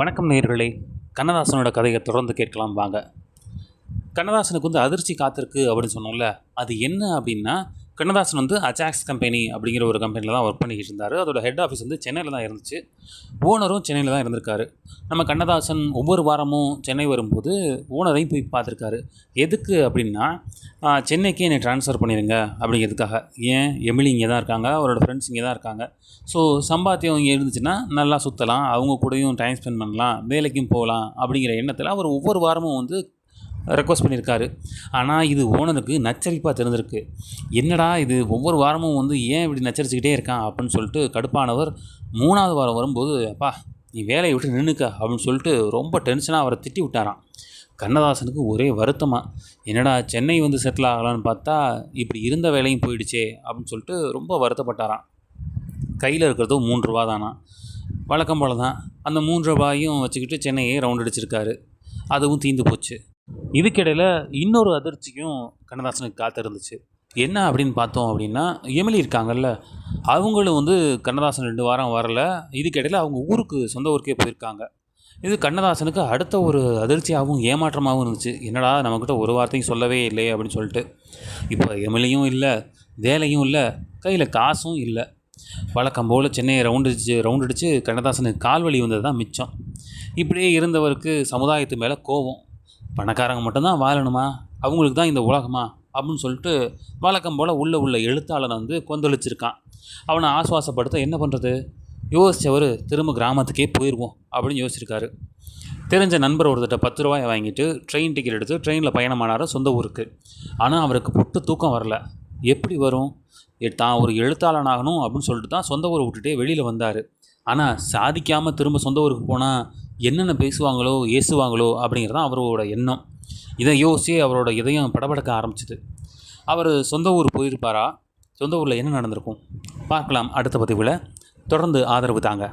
வணக்கம் நேர்களே கண்ணதாசனோட கதையை தொடர்ந்து கேட்கலாம் வாங்க. கண்ணதாசனுக்கு வந்து அதிர்ச்சி காத்திருக்கு அப்படின்னு சொன்னோம்ல அது என்ன அப்படின்னா கண்ணதாசன் வந்து அஜாக்ஸ் கம்பெனி அப்படிங்கிற ஒரு கம்பெனியில் தான் ஒர்க் பண்ணிக்கிட்டு இருந்தார். அதோட ஹெட் ஆஃபீஸ் வந்து சென்னையில் தான் இருந்துச்சு. ஓனரும் சென்னையில் தான் இருந்திருக்காரு. நம்ம கண்ணதாசன் ஒவ்வொரு வாரமும் சென்னை வரும்போது ஓனரையும் போய் பார்த்துருக்காரு. எதுக்கு அப்படின்னா சென்னைக்கு என்னை ட்ரான்ஸ்ஃபர் பண்ணிடுங்க அப்படிங்கிறதுக்காக. ஏன்? எமிலி இங்கே தான் இருக்காங்க. அவரோட ஃப்ரெண்ட்ஸ் இங்கே தான் இருக்காங்க. ஸோ சம்பாத்தியம் இங்கே இருந்துச்சுன்னா நல்லா சுற்றலாம் அவங்க கூடயும் டைம் ஸ்பெண்ட் பண்ணலாம். வேலைக்கும் போகலாம் அப்படிங்கிற எண்ணத்தில் அவர் ஒவ்வொரு வாரமும் வந்து ரெக்வஸ்ட் பண்ணியிருக்காரு ஆனால் இது ஓனருக்கு நச்சரிப்பாக தெரிஞ்சிருக்கு. என்னடா இது? ஒவ்வொரு வாரமும் வந்து ஏன் இப்படி நச்சரிச்சுக்கிட்டே இருக்கான் அப்படின்னு சொல்லிட்டு கடுப்பானவர் மூணாவது வாரம் வரும்போது அப்பா நீ வேலையை விட்டு நின்றுக்க அப்படின்னு சொல்லிட்டு ரொம்ப டென்ஷனாக அவரை திட்டி விட்டாராம். கண்ணதாசனுக்கு ஒரே வருத்தமாக என்னடா சென்னை வந்து செட்டில் ஆகலான்னு பார்த்தா இப்படி இருந்த வேலையும் போயிடுச்சே அப்படின்னு சொல்லிட்டு ரொம்ப வருத்தப்பட்டாராம். கையில் இருக்கிறதோ மூன்று ரூபா தானா? வழக்கம் போல தான் அந்த மூன்று ரூபாயும் வச்சுக்கிட்டு சென்னையை ரவுண்ட் அடிச்சிருக்காரு. அதுவும் தீந்து போச்சு. இதுக்கிடையில் இன்னொரு அதிர்ச்சியும் கண்ணதாசனுக்கு காத்திருந்துச்சு என்ன அப்படின்னு பார்த்தோம் அப்படின்னா எமிலி இருக்காங்கல்ல அவங்களும் வந்து கண்ணதாசன் ரெண்டு வாரம் வரல இதுக்கிடையில் அவங்க ஊருக்கு சொந்த ஊருக்கே போயிருக்காங்க. இது கண்ணதாசனுக்கு அடுத்த ஒரு அதிர்ச்சியாகவும் ஏமாற்றமாகவும் இருந்துச்சு. என்னடா நம்மக்கிட்ட ஒரு வார்த்தையும் சொல்லவே இல்லையே அப்படின்னு சொல்லிட்டு. இப்போ எமிலியும் இல்லை வேலையும் இல்லை கையில் காசும் இல்லை. வழக்கம் போல் சென்னையை ரவுண்ட் அடிச்சு ரவுண்ட் அடித்து கண்ணதாசனுக்கு கால்வழி வந்தது தான் மிச்சம். இப்படியே இருந்தவருக்கு சமுதாயத்து மேலே கோபம். பணக்காரங்க மட்டும்தான் வாழணுமா? அவங்களுக்கு தான் இந்த உலகமா? அப்படின்னு சொல்லிட்டு வழக்கம் போல் உள்ள உள்ள எழுத்தாளனை வந்து கொந்தளிச்சிருக்கான். அவனை ஆசுவாசப்படுத்த என்ன பண்ணுறது யோசித்தவர் திரும்ப கிராமத்துக்கே போயிடுவோம் அப்படின்னு யோசிச்சிருக்காரு. தெரிஞ்ச நண்பர் ஒருத்தட்ட பத்து ரூபாயை வாங்கிட்டு ட்ரெயின் டிக்கெட் எடுத்து ட்ரெயினில் பயணமானார் சொந்த ஊருக்கு. ஆனால் அவருக்கு புட்டு தூக்கம் வரல. எப்படி வரும்? எ- தான் ஒரு எழுத்தாளனாகணும் அப்படின்னு சொல்லிட்டு தான் சொந்த ஊரை விட்டுட்டே வெளியில் வந்தார். ஆனால் சாதிக்காமல் திரும்ப சொந்த ஊருக்கு போனால் என்னென்ன பேசுவாங்களோ ஏசுவாங்களோ அப்படிங்கிறது தான் அவரோட எண்ணம். இதை யோசிச்சு அவரோட இதயம் படபடக்க ஆரம்பிச்சிது. அவர் சொந்த ஊர் போயிருப்பாரா? சொந்த ஊரில் என்ன நடந்திருக்கும்? பார்க்கலாம் அடுத்த பதிவில். தொடர்ந்து ஆதரவு தாங்க.